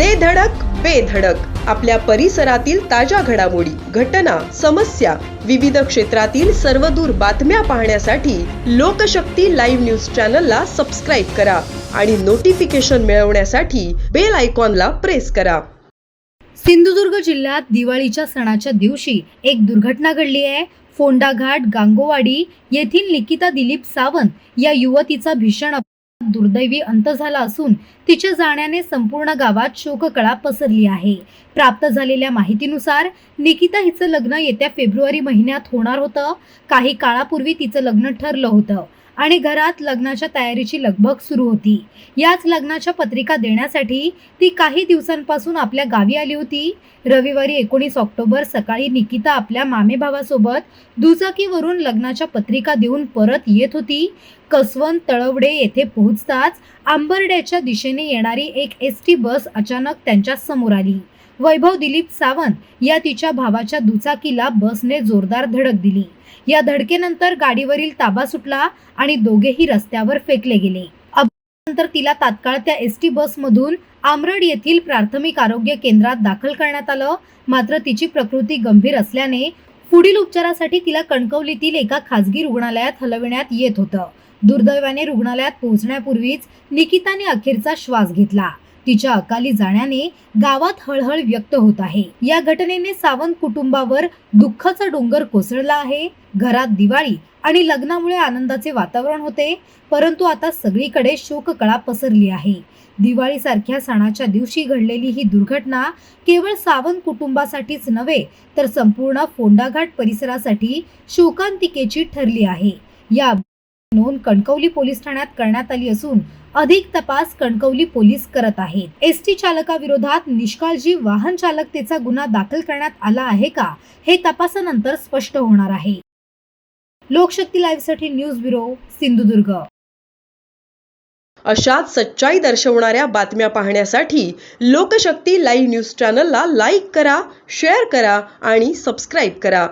दे धडक बेधडक आपल्या परिसरातील ताज्या घडामोडी घटना समस्या विविध क्षेत्रातील सर्वदूर बातम्या पाहण्यासाठी लोकशक्ती लाईव्ह न्यूज चॅनलला सबस्क्राईब करा आणि नोटिफिकेशन मिळवण्यासाठी बेल आयकॉनला प्रेस करा. सिंधुदुर्ग जिल्ह्यात दिवाळीच्या सणाच्या दिवशी एक दुर्घटना घडली आहे. फोंडाघाट गांगोवाडी येथील निकिता दिलीप सावंत या युवतीचा भीषण दुर्दैवी अंत झाला असून तिच्या जाण्याने संपूर्ण गावात शोककळा पसरली आहे. प्राप्त झालेल्या माहितीनुसार निकिता हिचं लग्न येत्या फेब्रुवारी महिन्यात होणार होतं. काही काळापूर्वी तिचं लग्न ठरलं होतं. आणि घरात लग्नाच्या तयारीची लगबग सुरू होती. याच लग्नाच्या पत्रिका देण्यासाठी ती काही दिवसांपासून आपल्या गावी आली होती. रविवारी एकोणीस ऑक्टोबर सकाळी निकिता आपल्या मामेभावासोबत दुचाकीवरून लग्नाच्या पत्रिका देऊन परत येत होती. कसवन तळवडे येथे पोहोचताच आंबर्ड्याच्या दिशेने येणारी एक एस टी बस अचानक त्यांच्यासमोर आली. वैभव दिलीप सावंत या तिच्या भावाच्या दुचाकीला बसने जोरदार धडक दिली. या धडकेनंतर गाडीवरील ताबा सुटला आणि दोघेही रस्त्यावर फेकले गेले. नंतर तिला तात्काळ त्या एस टी बसमधून आमरड येथील प्राथमिक आरोग्य केंद्रात दाखल करण्यात आलं. मात्र तिची प्रकृती गंभीर असल्याने पुढील उपचारासाठी तिला कणकवलीतील एका खासगी रुग्णालयात हलविण्यात येत होतं. दुर्दैवाने रुग्णालयात पोहोचण्यापूर्वीच निकिताने अखेरचा श्वास घेतला. तिच्या अकाली जाण्याने गावात हळहळ व्यक्त होत आहे. या घटनेने सावंत कुटुंबावर दुःखाचा डोंगर कोसळला आहे. घरात दिवाळी आणि लग्नामुळे आनंदाचे वातावरण होते परंतु आता सगळीकडे शोककळा पसरली आहे. दिवाळीसारख्या सणाच्या दिवशी घडलेली ही दुर्घटना केवळ सावंत कुटुंबासाठीच नव्हे तर संपूर्ण फोंडाघाट परिसरासाठी शोकांतिकेची ठरली आहे. या नोंद कणकवली पोलीस ठाण्यात करण्यात आली असून अधिक तपास कणकवली पोलीस करत आहेत. एस टी चालकाविरोधात निष्काळजी वाहन चालकतेचा गुन्हा दाखल करण्यात आला आहे का? हे तपासानंतर स्पष्ट होणार आहे. लोकशक्ती लाईव्हसाठी न्यूज ब्युरो सिंधुदुर्ग. अशाच सच्चाई दर्शवणाऱ्या बातम्या पाहण्यासाठी लोकशक्ती लाईव्ह न्यूज चॅनलला लाईक करा शेअर करा आणि सबस्क्राईब करा.